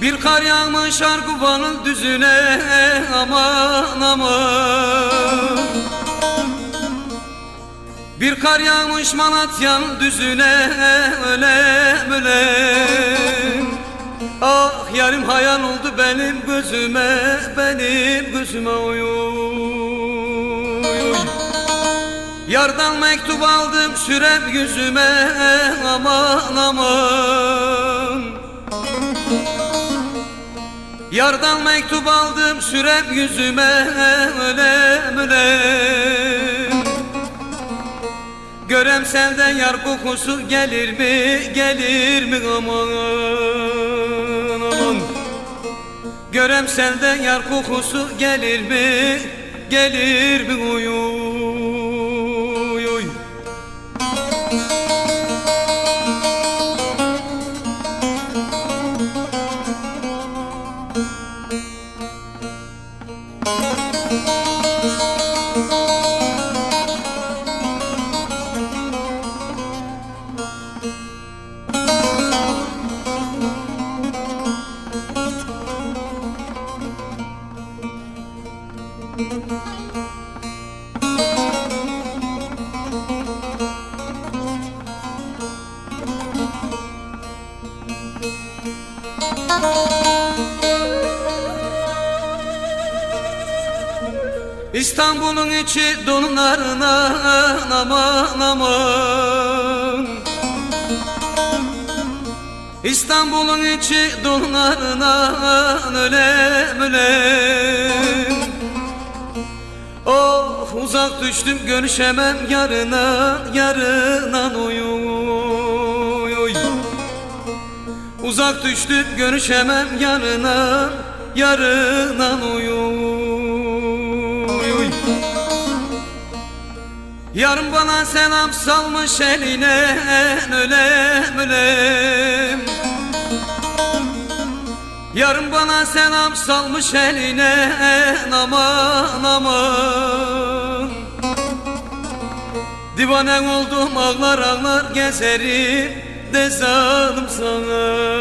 Bir kar yağmış Arguvan'ın düzüne aman aman. Bir kar yağmış Malatya'nın düzüne ölem ölem. Ah yarım hayal oldu benim gözüme benim gözüme oy oy. Yardan mektup aldım sürem yüzüme aman aman Yardan mektup aldım sürem yüzüme ölem ölem Görem senden yar kokusu gelir mi gelir mi aman aman. Görem senden yar kokusu gelir mi gelir mi oy İstanbul'un içi donlarına aman aman. İstanbul'un içi donlarına ölem ölem uzak düştüm görüşemem yarına yarına oy oy Uzak düştüm görüşemem yarına yarına oy oy. Yarın bana selam salmış eline ölem ölem Yarın bana selam salmış eline aman aman. Divane oldum ağlar ağlar gezerim de sana